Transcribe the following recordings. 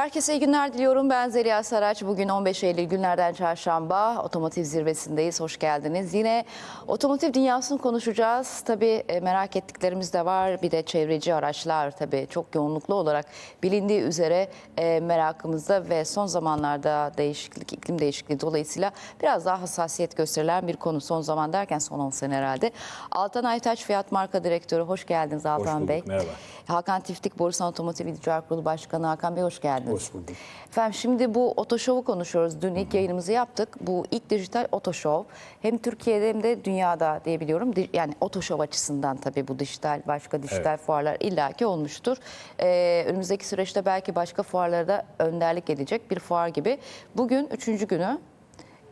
Herkese iyi günler diliyorum. Ben Zeliha Saraç. Bugün 15 Eylül günlerden çarşamba. Otomotiv zirvesindeyiz. Hoş geldiniz. Yine otomotiv dünyasını konuşacağız. Tabii e, merak ettiklerimiz de var. Bir de çevreci araçlar tabii çok yoğunluklu olarak bilindiği üzere e, merakımızda ve son zamanlarda değişiklik, iklim değişikliği dolayısıyla biraz daha hassasiyet gösterilen bir konu. Son zaman derken son 10 sene herhalde. Altan Aytaç Fiyat Marka Direktörü. Hoş geldiniz Altan bulduk, Bey. merhaba. Hakan Tiftik Borusan Otomotiv İddiacar Kurulu Başkanı Hakan Bey hoş geldiniz. Hoş bulduk. Efendim şimdi bu otoşovu konuşuyoruz. Dün ilk yayınımızı yaptık. Bu ilk dijital otoşov hem Türkiye'de hem de dünyada diyebiliyorum. Di- Yani otoşov açısından tabii bu dijital başka dijital Evet. fuarlar illaki olmuştur. Ee, önümüzdeki süreçte belki başka fuarlara da önderlik edecek bir fuar gibi. Bugün üçüncü günü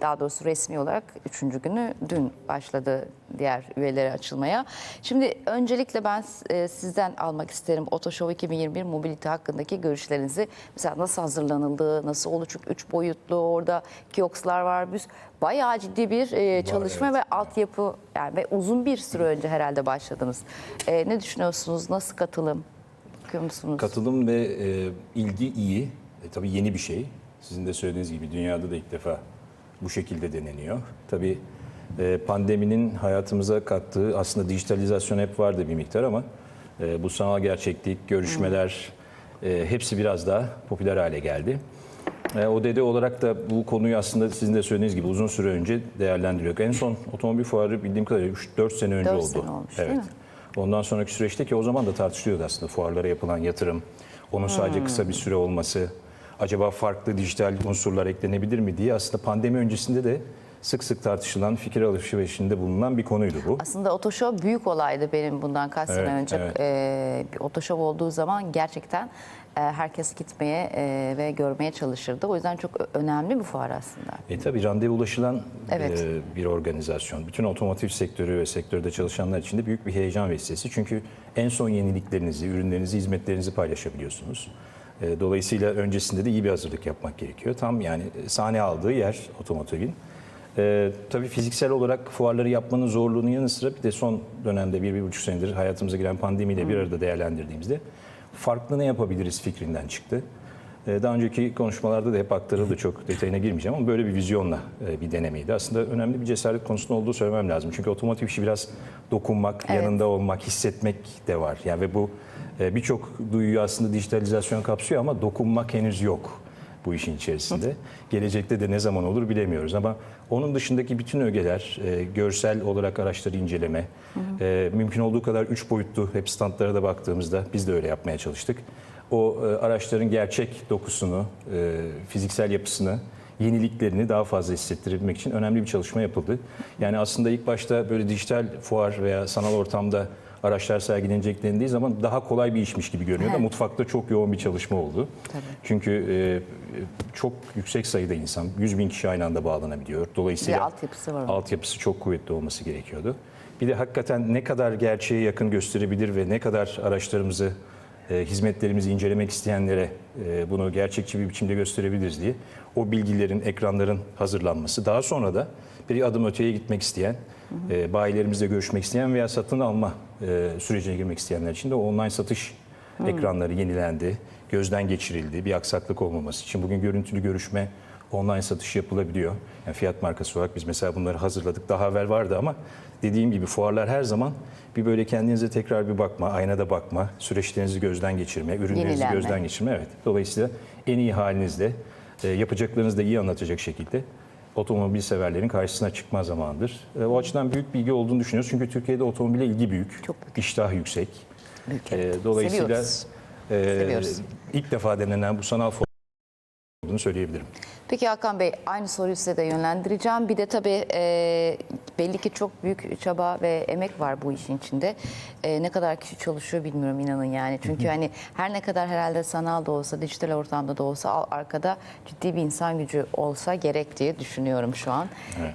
daha doğrusu resmi olarak üçüncü günü dün başladı diğer üyeleri açılmaya. Şimdi öncelikle ben e, sizden almak isterim Otoshow 2021 mobilite hakkındaki görüşlerinizi. Mesela nasıl hazırlanıldı, nasıl oldu çünkü üç boyutlu orada kiosklar var. Biz bayağı ciddi bir e, çalışma evet. ve altyapı yani ve uzun bir süre önce herhalde başladınız. E, ne düşünüyorsunuz? Nasıl katılım? Bakıyor musunuz? Katılım ve e, ilgi iyi. E, tabii yeni bir şey. Sizin de söylediğiniz gibi dünyada da ilk defa bu şekilde deneniyor. Tabii e, pandeminin hayatımıza kattığı aslında dijitalizasyon hep vardı bir miktar ama e, bu sanal gerçeklik, görüşmeler e, hepsi biraz daha popüler hale geldi. O dede olarak da bu konuyu aslında sizin de söylediğiniz gibi uzun süre önce değerlendiriyor. En son otomobil fuarı bildiğim kadarıyla 4 sene önce Dört oldu. sene olmuş, evet. Ondan sonraki süreçte ki o zaman da tartışılıyordu aslında fuarlara yapılan yatırım, onun sadece kısa bir süre olması, acaba farklı dijital unsurlar eklenebilir mi diye aslında pandemi öncesinde de sık sık tartışılan fikir alışverişinde bulunan bir konuydu bu. Aslında otoşov büyük olaydı benim bundan kaç Evet, sene önce. evet. Ee, bir otoşov olduğu zaman gerçekten e, herkes gitmeye e, ve görmeye çalışırdı. O yüzden çok önemli bir fuar aslında. E tabii randevu ulaşılan Evet. e, bir organizasyon. Bütün otomotiv sektörü ve sektörde çalışanlar için de büyük bir heyecan vesilesi. Çünkü en son yeniliklerinizi, ürünlerinizi, hizmetlerinizi paylaşabiliyorsunuz. E, Dolayısıyla öncesinde de iyi bir hazırlık yapmak gerekiyor. Tam yani sahne aldığı yer otomotivin. E, tabii fiziksel olarak fuarları yapmanın zorluğunun yanı sıra bir de son dönemde bir, bir buçuk senedir hayatımıza giren pandemiyle bir arada değerlendirdiğimizde farklı ne yapabiliriz fikrinden çıktı. Ee, Daha önceki konuşmalarda da hep aktarıldı çok detayına girmeyeceğim ama böyle bir vizyonla e, bir denemeydi. Aslında önemli bir cesaret konusunda olduğu söylemem lazım. Çünkü otomotiv işi biraz dokunmak, Evet. yanında olmak, hissetmek de var. Yani ve bu e, birçok duyuyu aslında dijitalizasyon kapsıyor ama dokunmak henüz yok bu işin içerisinde. Gelecekte de ne zaman olur bilemiyoruz ama onun dışındaki bütün ögeler, e, görsel olarak araçları inceleme, e, mümkün olduğu kadar üç boyutlu hep standlara da baktığımızda biz de öyle yapmaya çalıştık. O e, araçların gerçek dokusunu, e, fiziksel yapısını, yeniliklerini daha fazla hissettirebilmek için önemli bir çalışma yapıldı. Yani aslında ilk başta böyle dijital fuar veya sanal ortamda araçlar sergilenecek dendiği zaman daha kolay bir işmiş gibi görünüyor da Evet. mutfakta çok yoğun bir çalışma oldu. Çünkü e, çok yüksek sayıda insan, 100 bin kişi aynı anda bağlanabiliyor. Dolayısıyla Bir altyapısı var altyapısı çok kuvvetli olması gerekiyordu. Bir de hakikaten ne kadar gerçeğe yakın gösterebilir ve ne kadar araçlarımızı, e, hizmetlerimizi incelemek isteyenlere e, bunu gerçekçi bir biçimde gösterebiliriz diye o bilgilerin, ekranların hazırlanması. Daha sonra da bir adım öteye gitmek isteyen, e, bayilerimizle görüşmek isteyen veya satın alma e, sürecine girmek isteyenler için de online satış ekranları yenilendi, gözden geçirildi. Bir aksaklık olmaması için bugün görüntülü görüşme, online satış yapılabiliyor. Yani fiyat markası olarak biz mesela bunları hazırladık. Daha evvel vardı ama dediğim gibi fuarlar her zaman bir böyle kendinize tekrar bir bakma, aynada bakma, süreçlerinizi gözden geçirme, ürünlerinizi Yenilenme. gözden geçirme. Evet. Dolayısıyla en iyi halinizle e, yapacaklarınızı da iyi anlatacak şekilde otomobil severlerin karşısına çıkma zamanıdır. E, o açıdan büyük bilgi olduğunu düşünüyoruz. Çünkü Türkiye'de otomobile ilgi büyük, Çok büyük. iştah yüksek. Büyük, E, evet. dolayısıyla Seviyoruz. e, Seviyoruz. ilk defa denenen bu sanal olduğunu söyleyebilirim. Peki Hakan Bey aynı soruyu size de yönlendireceğim. Bir de tabii e, belli ki çok büyük çaba ve emek var bu işin içinde. E, ne kadar kişi çalışıyor bilmiyorum inanın yani. Çünkü hani her ne kadar herhalde sanal da olsa, dijital ortamda da olsa al- arkada ciddi bir insan gücü olsa gerek diye düşünüyorum şu an.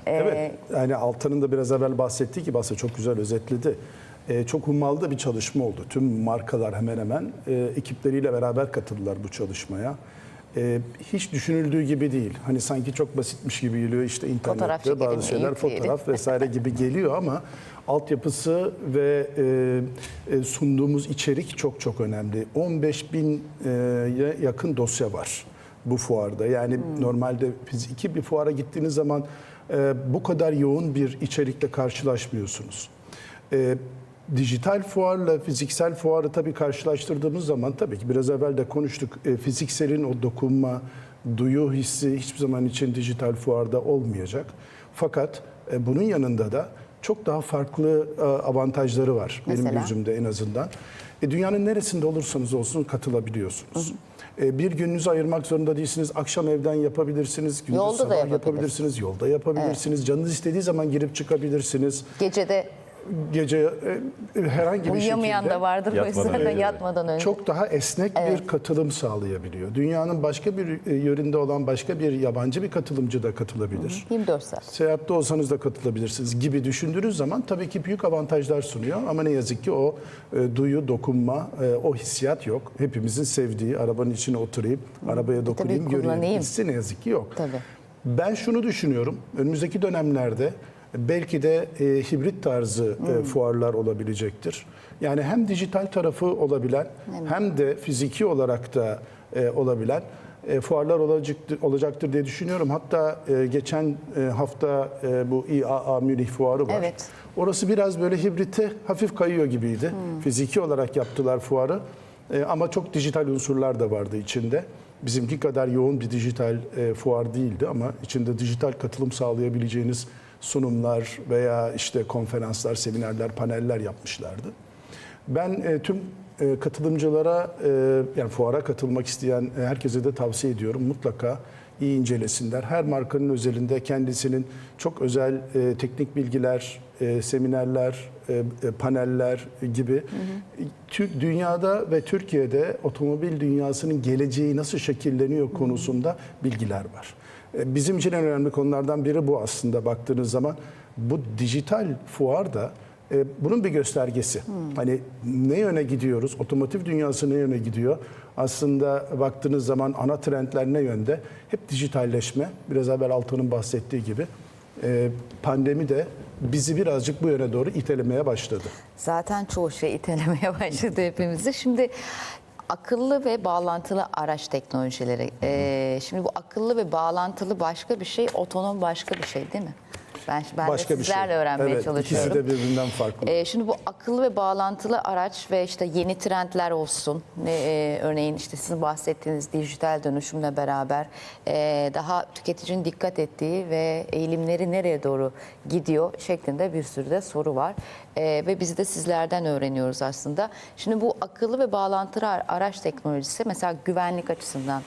E, Evet. Yani Altan'ın da biraz evvel bahsettiği gibi aslında çok güzel özetledi. Ee, çok hummalı da bir çalışma oldu. Tüm markalar hemen hemen e, ekipleriyle beraber katıldılar bu çalışmaya. E, hiç düşünüldüğü gibi değil. Hani sanki çok basitmiş gibi geliyor işte internette bazı şeyler fotoğraf vesaire gibi geliyor ama altyapısı ve e, e, sunduğumuz içerik çok çok önemli. 15 bin e, ya- yakın dosya var bu fuarda. Yani normalde fiziki bir fuara gittiğiniz zaman e, bu kadar yoğun bir içerikle karşılaşmıyorsunuz. E, dijital fuarla fiziksel fuarı tabii karşılaştırdığımız zaman tabii ki biraz evvel de konuştuk. E, fizikselin o dokunma, duyu hissi hiçbir zaman için dijital fuarda olmayacak. Fakat e, bunun yanında da çok daha farklı e, avantajları var benim Mesela? gözümde en azından. E, dünyanın neresinde olursanız olsun katılabiliyorsunuz. Bir gününüzü ayırmak zorunda değilsiniz. Akşam evden yapabilirsiniz. Gündüz Yolda da sabah yapabilir. yapabilirsiniz. Yolda yapabilirsiniz. Canınız istediği zaman girip çıkabilirsiniz. Gecede Gece e, herhangi bir uyuyamayan şekilde da vardır. O Yatmadan önce. yatmadan önce. çok daha esnek bir katılım sağlayabiliyor. Dünyanın başka bir e, yöründe olan başka bir yabancı bir katılımcı da katılabilir. 24 saat. Seyahatte olsanız da katılabilirsiniz gibi düşündüğünüz zaman tabii ki büyük avantajlar sunuyor. Ama ne yazık ki o e, duyu, dokunma, e, o hissiyat yok. Hepimizin sevdiği arabanın içine oturayım, arabaya dokunayım, göreyim kullanayım. hissi ne yazık ki yok. Tabii. Ben şunu düşünüyorum. Önümüzdeki dönemlerde belki de e, hibrit tarzı e, fuarlar olabilecektir. Yani hem dijital tarafı olabilen hem de fiziki olarak da e, olabilen e, fuarlar olacaktır, olacaktır diye düşünüyorum. Hatta e, geçen e, hafta e, bu IAA Münih fuarı var. Evet. Orası biraz böyle hibrite hafif kayıyor gibiydi. Fiziki olarak yaptılar fuarı. E, ama çok dijital unsurlar da vardı içinde. Bizimki kadar yoğun bir dijital e, fuar değildi ama içinde dijital katılım sağlayabileceğiniz sunumlar veya işte konferanslar, seminerler, paneller yapmışlardı. Ben e, tüm e, katılımcılara e, yani fuara katılmak isteyen herkese de tavsiye ediyorum. Mutlaka iyi incelesinler. Her markanın özelinde kendisinin çok özel e, teknik bilgiler, e, seminerler, e, paneller gibi Tü- dünyada ve Türkiye'de otomobil dünyasının geleceği nasıl şekilleniyor konusunda bilgiler var. E, Bizim için en önemli konulardan biri bu aslında baktığınız zaman. Bu dijital fuar da e, bunun bir göstergesi. Hani ne yöne gidiyoruz? Otomotiv dünyası ne yöne gidiyor? Aslında baktığınız zaman ana trendler ne yönde? Hep dijitalleşme. Biraz evvel Altan'ın bahsettiği gibi. E, pandemi de bizi birazcık bu yöne doğru itelemeye başladı. Zaten çoğu şey itelemeye başladı hepimizi. Şimdi akıllı ve bağlantılı araç teknolojileri. Ee, şimdi bu akıllı ve bağlantılı başka bir şey, otonom başka bir şey değil mi? Ben, ben Başka de bir şey. sizlerle öğrenmeye evet, çalışıyorum. İkisi de birbirinden farklı. Ee, şimdi bu akıllı ve bağlantılı araç ve işte yeni trendler olsun. Ne, e, örneğin işte sizin bahsettiğiniz dijital dönüşümle beraber e, daha tüketicinin dikkat ettiği ve eğilimleri nereye doğru gidiyor şeklinde bir sürü de soru var. E, ve biz de sizlerden öğreniyoruz aslında. Şimdi bu akıllı ve bağlantılı ara- araç teknolojisi mesela güvenlik açısından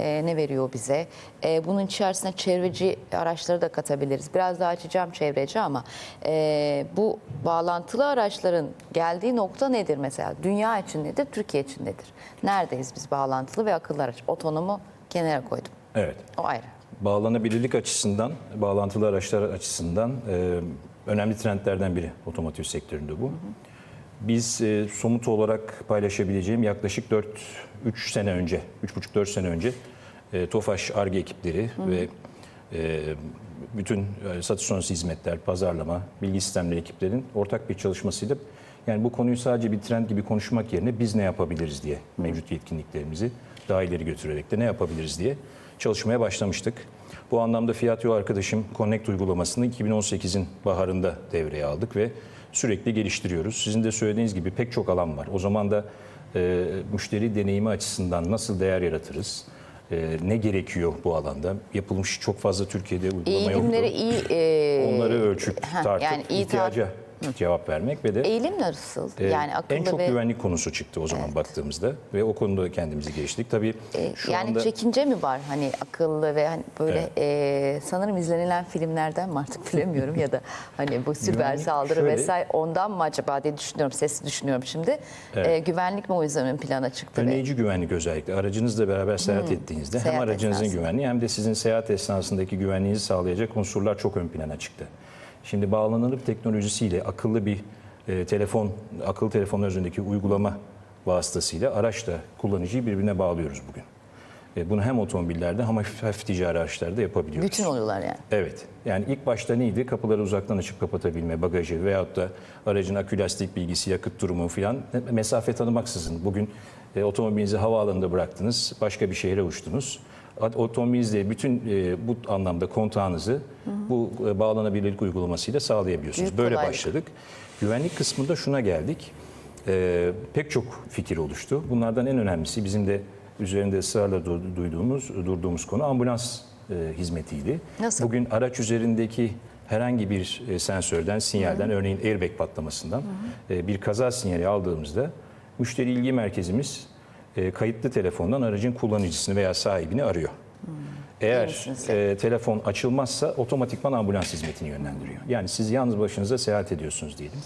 e, ne veriyor bize? E, bunun içerisine çevreci araçları da katabiliriz. Biraz daha açacağım çevreci ama e, bu bağlantılı araçların geldiği nokta nedir mesela? Dünya için nedir, Türkiye için nedir? Neredeyiz biz bağlantılı ve akıllı araç? Otonomu kenara koydum. Evet. O ayrı. Bağlanabilirlik açısından, bağlantılı araçlar açısından e, önemli trendlerden biri otomotiv sektöründe bu. Biz e, somut olarak paylaşabileceğim yaklaşık 4 3 sene önce, 3,5-4 sene önce e, TOFAŞ ARGE ekipleri ve e, bütün e, satış sonrası hizmetler, pazarlama, bilgi sistemleri ekiplerin ortak bir çalışmasıyla yani bu konuyu sadece bir trend gibi konuşmak yerine biz ne yapabiliriz diye mevcut yetkinliklerimizi daha ileri götürerek de ne yapabiliriz diye çalışmaya başlamıştık. Bu anlamda Fiat Yol Arkadaşım Connect uygulamasını 2018'in baharında devreye aldık ve sürekli geliştiriyoruz. Sizin de söylediğiniz gibi pek çok alan var. O zaman da e, müşteri deneyimi açısından nasıl değer yaratırız? E, ne gerekiyor bu alanda? Yapılmış çok fazla Türkiye'de uygulama Eğilimleri yoktu. iyi... e, Onları ölçüp tartıp yani iyi ihtiyaca cevap vermek ve de Eğilim nasıl? e, yani akıllı en çok ve... güvenlik konusu çıktı o zaman baktığımızda ve o konuda kendimizi geliştirdik. Tabii E, şu yani anda çekince mi var hani akıllı ve hani böyle e, sanırım izlenilen filmlerden mi artık bilemiyorum ya da hani bu siber saldırı şöyle- vesaire ondan mı acaba diye düşünüyorum sesli düşünüyorum şimdi. E, güvenlik mi o yüzden ön plana çıktı? ve- Önleyici güvenlik özellikle aracınızla beraber seyahat ettiğinizde hem Hmm. Seyahat aracınızın esnasında. güvenliği hem de sizin seyahat esnasındaki güvenliğinizi sağlayacak unsurlar çok ön plana çıktı. Şimdi bağlanılıp teknolojisiyle akıllı bir e, telefon, akıllı telefonlar üzerindeki uygulama vasıtasıyla araçla kullanıcıyı birbirine bağlıyoruz bugün. E, bunu hem otomobillerde hem hafif, hafif ticari araçlarda yapabiliyoruz. Bütün oluyorlar yani. Evet. Yani ilk başta neydi? Kapıları uzaktan açıp kapatabilme, bagajı veyahut da aracın akü lastik bilgisi, yakıt durumu filan mesafe tanımaksızın. Bugün e, otomobilinizi havaalanında bıraktınız, başka bir şehre uçtunuz. Otomobilinizle bütün e, bu anlamda kontağınızı bu e, bağlanabilirlik uygulamasıyla sağlayabiliyorsunuz. Büyük Böyle kolaylık. başladık. Güvenlik kısmında şuna geldik. E, pek çok fikir oluştu. Bunlardan en önemlisi bizim de üzerinde ısrarla du- duyduğumuz, durduğumuz konu ambulans e, hizmetiydi. Nasıl? Bugün araç üzerindeki herhangi bir e, sensörden, sinyalden, örneğin airbag patlamasından e, bir kaza sinyali aldığımızda müşteri ilgi merkezimiz e, kayıtlı telefondan aracın kullanıcısını veya sahibini arıyor. Eğer misiniz? e, telefon açılmazsa otomatikman ambulans hizmetini yönlendiriyor. Yani siz yalnız başınıza seyahat ediyorsunuz diyelim.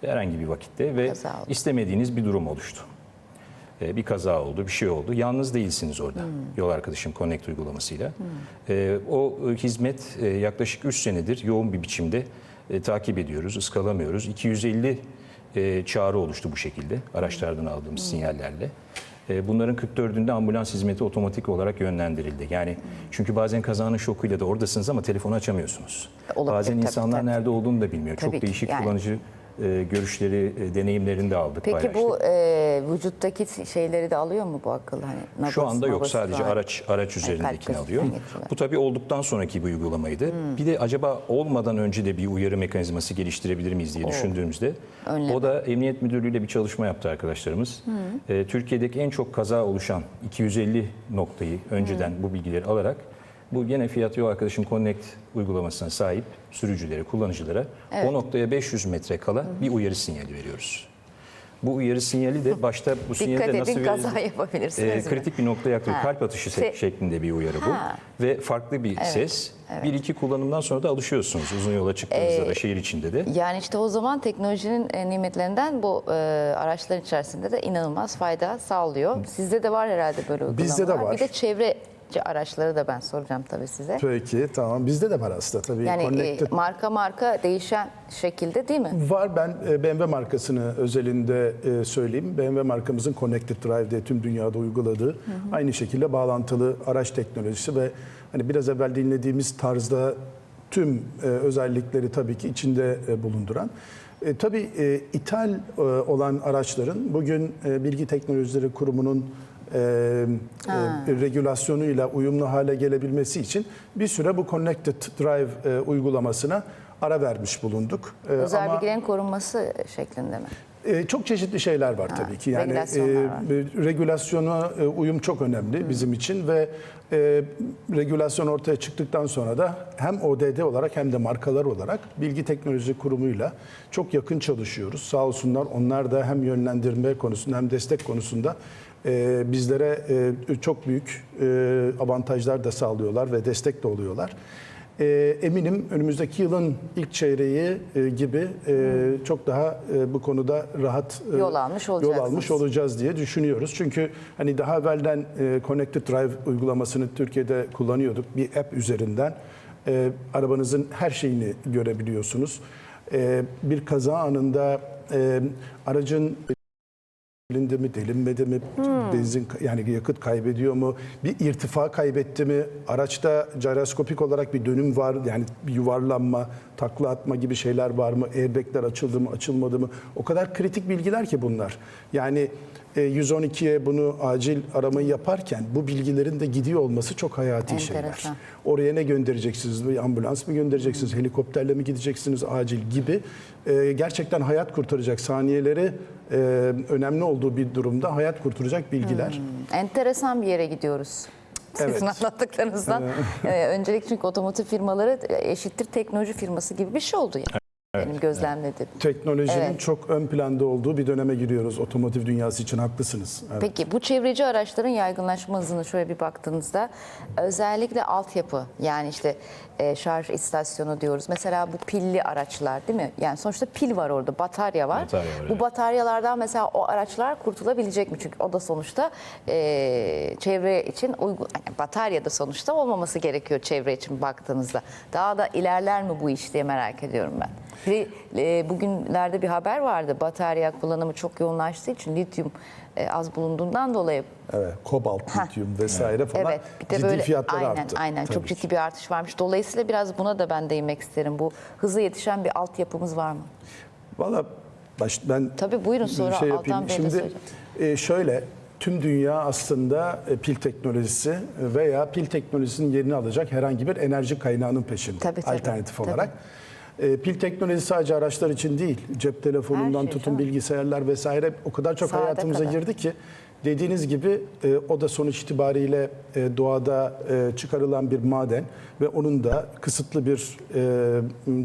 Herhangi bir vakitte ve istemediğiniz bir durum oluştu. E, bir kaza oldu, bir şey oldu. Yalnız değilsiniz orada. Yol arkadaşım Connect uygulamasıyla. E, o e, hizmet e, yaklaşık 3 senedir yoğun bir biçimde e, takip ediyoruz, ıskalamıyoruz. 250 e, çağrı oluştu bu şekilde araçlardan aldığımız sinyallerle. E, Bunların 44'ünde ambulans hizmeti otomatik olarak yönlendirildi. Yani çünkü bazen kazanın şokuyla da oradasınız ama telefonu açamıyorsunuz. Olabilir, bazen tabii, insanlar tabii. nerede olduğunu da bilmiyor. Tabii Çok ki, değişik yani. kullanıcı e, görüşleri, e, deneyimlerini de aldık, Peki bu e, vücuttaki şeyleri de alıyor mu bu akıllı? Hani Şu nabız, anda yok sadece falan. araç araç üzerindekini kalp alıyor. Bu tabii olduktan sonraki bir uygulamaydı. Bir de acaba olmadan önce de bir uyarı mekanizması geliştirebilir miyiz diye düşündüğümüzde Önleme. o da Emniyet Müdürlüğü ile bir çalışma yaptı arkadaşlarımız. Ee, Türkiye'deki en çok kaza oluşan 250 noktayı önceden bu bilgileri alarak bu gene Fiat Yol Arkadaşım Connect uygulamasına sahip sürücülere, kullanıcılara o noktaya 500 metre kala bir uyarı sinyali veriyoruz. Bu uyarı sinyali de başta bu sinyali de nasıl edin kaza yapabilirsiniz. Mi? kritik bir noktaya yaklaşık Ha. kalp atışı se- şeklinde bir uyarı bu. Ha. Ve farklı bir ses. Bir iki kullanımdan sonra da alışıyorsunuz uzun yola çıktığınızda Ee, da şehir içinde de. Yani işte o zaman teknolojinin e, nimetlerinden bu e, araçların içerisinde de inanılmaz fayda sağlıyor. Sizde de var herhalde böyle uygulamalar. Bizde de var. Bir de çevreci araçları da ben soracağım tabii size. Peki tamam bizde de var aslında tabii. Yani e, Connected marka marka değişen şekilde değil mi? Var ben e, BMW markasını özelinde e, söyleyeyim. BMW markamızın Connected Drive diye tüm dünyada uyguladığı aynı şekilde bağlantılı araç teknolojisi ve hani biraz evvel dinlediğimiz tarzda tüm özellikleri tabii ki içinde bulunduran. E, tabii e, ithal e, olan araçların bugün e, Bilgi Teknolojileri Kurumu'nun e, e, regülasyonuyla uyumlu hale gelebilmesi için bir süre bu Connected Drive e, uygulamasına ara vermiş bulunduk. E, Özel ama- bilgilerin korunması şeklinde mi? e, çok çeşitli şeyler var tabii ki. Yani e, var. regülasyona e, uyum çok önemli bizim için ve e, regülasyon ortaya çıktıktan sonra da hem ODD olarak hem de markalar olarak Bilgi Teknoloji Kurumu'yla çok yakın çalışıyoruz. Sağ olsunlar onlar da hem yönlendirme konusunda hem destek konusunda e, bizlere e, çok büyük e, avantajlar da sağlıyorlar ve destek de oluyorlar. E, eminim önümüzdeki yılın ilk çeyreği e, gibi e, çok daha e, bu konuda rahat e, Yol almış yol almış olacağız diye düşünüyoruz. Çünkü hani daha evvelden e, Connected Drive uygulamasını Türkiye'de kullanıyorduk. Bir app üzerinden e, arabanızın her şeyini görebiliyorsunuz. E, bir kaza anında e, aracın Delindi mi, delinmedi mi, benzin yani yakıt kaybediyor mu, bir irtifa kaybetti mi, araçta gyroskopik olarak bir dönüm var yani bir yuvarlanma, takla atma gibi şeyler var mı, airbagler açıldı mı, açılmadı mı? O kadar kritik bilgiler ki bunlar. Yani 112'ye bunu acil aramayı yaparken bu bilgilerin de gidiyor olması çok hayati şeyler. Enteresan. Oraya ne göndereceksiniz? Bir ambulans mı göndereceksiniz? Helikopterle mi gideceksiniz acil gibi? Ee, gerçekten hayat kurtaracak saniyeleri e, önemli olduğu bir durumda hayat kurtaracak bilgiler. Enteresan bir yere gidiyoruz. Sizin Evet. anlattıklarınızdan. Ee, öncelik çünkü otomotiv firmaları eşittir teknoloji firması gibi bir şey oldu yani. Benim gözlemlediğim. Teknolojinin Evet. çok ön planda olduğu bir döneme giriyoruz otomotiv dünyası için haklısınız. Evet. Peki bu çevreci araçların yaygınlaşma hızını şöyle bir baktığınızda özellikle altyapı yani işte e, şarj istasyonu diyoruz. Mesela bu pilli araçlar değil mi? Yani sonuçta pil var orada, batarya var. Batarya var, bu evet. bataryalardan mesela o araçlar kurtulabilecek mi? Çünkü o da sonuçta e, çevre için uygun. Yani batarya da sonuçta olmaması gerekiyor çevre için baktığınızda. Daha da ilerler mi bu iş diye merak ediyorum ben. Ve e, bugünlerde bir haber vardı. Batarya kullanımı çok yoğunlaştığı için lityum e, az bulunduğundan dolayı Evet, kobalt, lityum vesaire falan Evet, bir de ciddi böyle fiyatlar aynen arttı. aynen çok Tabii ciddi bir artış varmış. Dolayısıyla biraz buna da ben değinmek isterim. Bu hızlı yetişen bir altyapımız var mı? Valla ben Tabii, buyurun, sonra şey Altan. Bey Şimdi e, şöyle tüm dünya aslında e, pil teknolojisi veya pil teknolojisinin yerini alacak herhangi bir enerji kaynağının peşinde Tabii, tabii, alternatif tabii. olarak. E, pil teknolojisi sadece araçlar için değil, cep telefonundan şey, tutun bilgisayarlar vesaire o kadar çok Saate hayatımıza kadar. girdi ki dediğiniz gibi e, o da sonuç itibariyle e, doğada e, çıkarılan bir maden ve onun da kısıtlı bir e,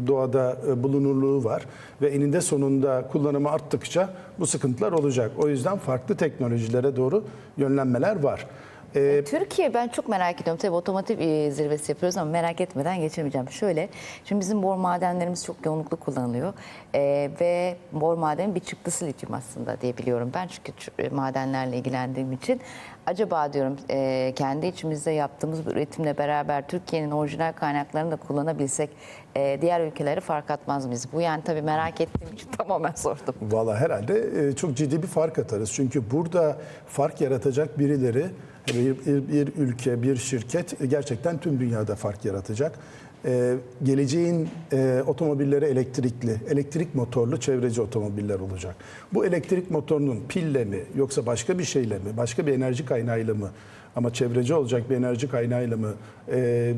doğada e, bulunurluğu var ve eninde sonunda kullanımı arttıkça bu sıkıntılar olacak. O yüzden farklı teknolojilere doğru yönlenmeler var. E, Türkiye ben çok merak ediyorum. Tabii otomotiv e, zirvesi yapıyoruz ama merak etmeden geçemeyeceğim. Şöyle, şimdi bizim bor madenlerimiz çok yoğunluklu kullanılıyor. E, ve bor madenin bir çıktısı lityum aslında diye biliyorum ben. Çünkü e, madenlerle ilgilendiğim için. Acaba diyorum e, kendi içimizde yaptığımız üretimle beraber Türkiye'nin orijinal kaynaklarını da kullanabilsek e, diğer ülkeleri fark atmaz mıyız? Bu yani tabii merak ettiğim için tamamen sordum. Valla herhalde e, çok ciddi bir fark atarız. Çünkü burada fark yaratacak birileri, bir, bir- ülke, bir şirket gerçekten tüm dünyada fark yaratacak. E, geleceğin e, otomobilleri elektrikli, elektrik motorlu çevreci otomobiller olacak. Bu elektrik motorunun pille mi yoksa başka bir şeyle mi, başka bir enerji kaynağıyla mı ama çevreci olacak bir enerji kaynağıyla mı e,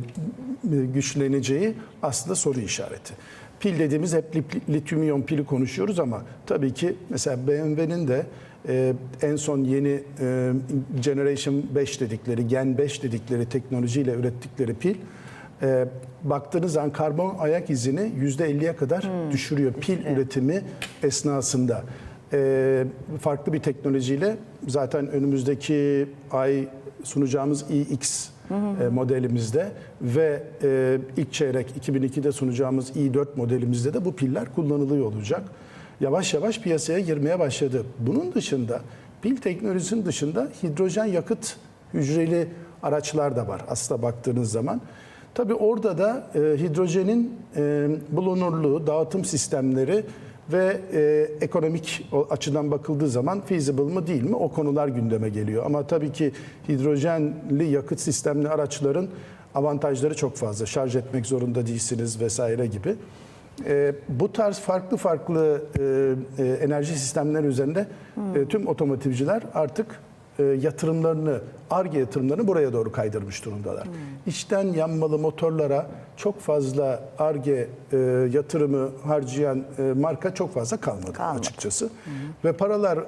güçleneceği aslında soru işareti. Pil dediğimiz hep lityum iyon pili konuşuyoruz ama tabii ki mesela BMW'nin de e, en son yeni e, Generation 5 dedikleri, Gen 5 dedikleri teknolojiyle ürettikleri pil e, baktığınız zaman karbon ayak izini %50'ye kadar düşürüyor pil üretimi esnasında. E, farklı bir teknolojiyle zaten önümüzdeki ay sunacağımız iX e, modelimizde ve e, ilk çeyrek 2002'de sunacağımız i4 modelimizde de bu piller kullanılıyor olacak. Yavaş yavaş piyasaya girmeye başladı. Bunun dışında pil teknolojisinin dışında hidrojen yakıt hücreli araçlar da var aslında baktığınız zaman. Tabii orada da e, hidrojenin e, bulunurluğu, dağıtım sistemleri ve e, ekonomik açıdan bakıldığı zaman feasible mı değil mi o konular gündeme geliyor. Ama tabii ki hidrojenli yakıt sistemli araçların avantajları çok fazla. Şarj etmek zorunda değilsiniz vesaire gibi. E, bu tarz farklı farklı e, e, enerji sistemleri üzerinde e, tüm otomotivciler artık yatırımlarını, ARGE yatırımlarını buraya doğru kaydırmış durumdalar. İçten yanmalı motorlara çok fazla ARGE e, yatırımı harcayan e, marka çok fazla kalmadı, Kalmadı. açıkçası. Ve paralar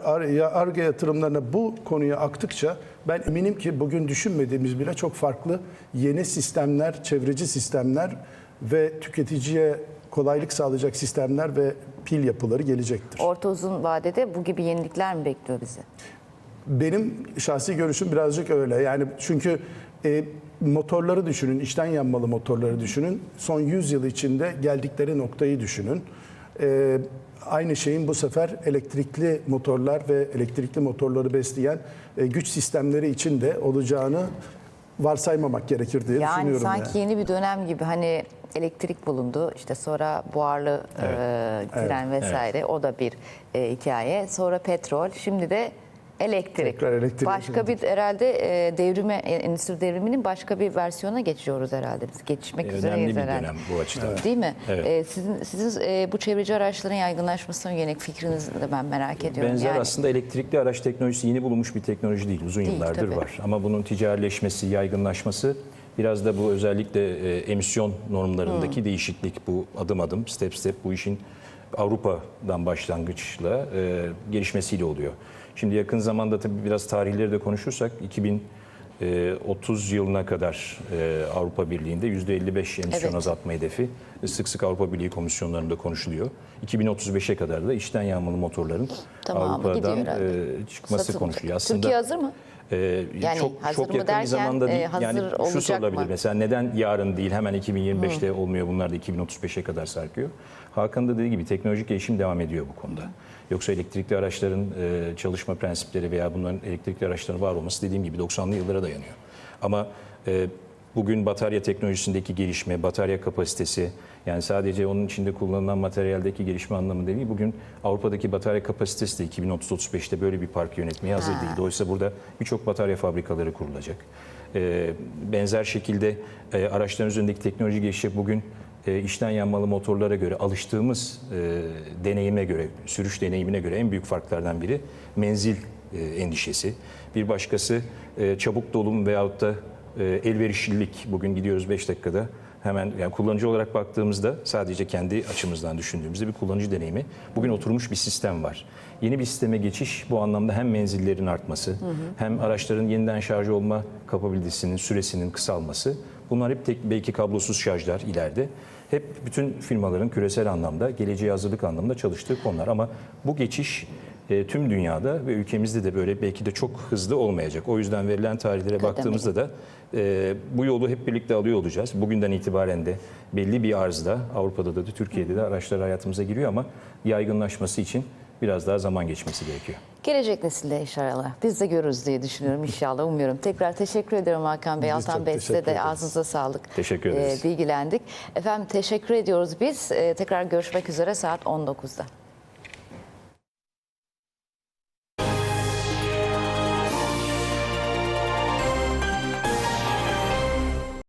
ARGE yatırımlarına bu konuya aktıkça ben eminim ki bugün düşünmediğimiz bile çok farklı yeni sistemler, çevreci sistemler ve tüketiciye kolaylık sağlayacak sistemler ve pil yapıları gelecektir. Orta uzun vadede bu gibi yenilikler mi bekliyor bizi? Benim şahsi görüşüm birazcık öyle. Yani çünkü e, motorları düşünün, içten yanmalı motorları düşünün. Son 100 yıl içinde geldikleri noktayı düşünün. E, aynı şeyin bu sefer elektrikli motorlar ve elektrikli motorları besleyen e, güç sistemleri için de olacağını varsaymamak gerekir diye Yani düşünüyorum. sanki yani. yeni bir dönem gibi hani elektrik bulundu işte sonra buharlı e, tren vesaire o da bir e, hikaye sonra petrol şimdi de elektrik. Tekrar elektrik. Başka bir herhalde e, devrime e, endüstri devriminin başka bir versiyona geçiyoruz herhalde biz geçmek Önemli üzereyiz bir herhalde. dönem bu açıdan. Değil mi? Evet. E, sizin sizin e, bu çevreci araçların yaygınlaşmasına yönelik fikrinizi de ben merak ediyorum. Benzer yani, aslında elektrikli araç teknolojisi yeni bulunmuş bir teknoloji değil. Uzun Değil, yıllardır tabii. var. Ama bunun ticarileşmesi, yaygınlaşması biraz da bu özellikle e, emisyon normlarındaki değişiklik bu adım adım, step step bu işin Avrupa'dan başlangıçla e, gelişmesiyle oluyor. Şimdi yakın zamanda tabii biraz tarihleri de konuşursak 2030 yılına kadar e, Avrupa Birliği'nde %55 emisyon Evet. azaltma hedefi sık sık Avrupa Birliği komisyonlarında konuşuluyor. 2035'e kadar da içten yanmalı motorların Tamamı Avrupa'dan e, çıkması Satın- konuşuluyor. Aslında Türkiye hazır mı? E, Yani çok hazır çok mı yakın derken, bir zamanda e, değil. hazır yani şu sorulabilir mı? mesela neden yarın değil hemen 2025'te olmuyor bunlar da 2035'e kadar sarkıyor. Hakan da dediği gibi teknolojik gelişim devam ediyor bu konuda. Yoksa elektrikli araçların e, çalışma prensipleri veya bunların elektrikli araçların var olması dediğim gibi 90'lı yıllara dayanıyor. Ama e, Bugün batarya teknolojisindeki gelişme, batarya kapasitesi, yani sadece onun içinde kullanılan materyaldeki gelişme anlamında değil. Bugün Avrupa'daki batarya kapasitesi de 2030-35'te böyle bir park yönetmeye hazır Ha. değil. Dolayısıyla burada birçok batarya fabrikaları kurulacak. Ee, benzer şekilde e, araçların üzerindeki teknoloji gelişecek. Bugün e, içten yanmalı motorlara göre alıştığımız e, deneyime göre, sürüş deneyimine göre en büyük farklardan biri menzil e, endişesi. Bir başkası e, çabuk dolum veyahut da elverişlilik. Bugün gidiyoruz 5 dakikada hemen yani kullanıcı olarak baktığımızda sadece kendi açımızdan düşündüğümüzde bir kullanıcı deneyimi. Bugün oturmuş bir sistem var. Yeni bir sisteme geçiş bu anlamda hem menzillerin artması hem araçların yeniden şarj olma kapabilitesinin süresinin kısalması. Bunlar hep tek belki kablosuz şarjlar ileride. Hep bütün firmaların küresel anlamda geleceğe hazırlık anlamında çalıştığı konular ama bu geçiş e, tüm dünyada ve ülkemizde de böyle belki de çok hızlı olmayacak. O yüzden verilen tarihlere baktığımızda da e, bu yolu hep birlikte alıyor olacağız. Bugünden itibaren de belli bir arzda Avrupa'da da Türkiye'de de araçlar hayatımıza giriyor ama yaygınlaşması için biraz daha zaman geçmesi gerekiyor. Gelecek nesilde inşallah. Biz de görürüz diye düşünüyorum inşallah. Umuyorum. Tekrar teşekkür ederim Hakan Bey. Altan Bey size de ağzınıza sağlık. Teşekkür ederiz. Ee, bilgilendik. Efendim teşekkür ediyoruz biz. Ee, tekrar görüşmek üzere saat 19'da.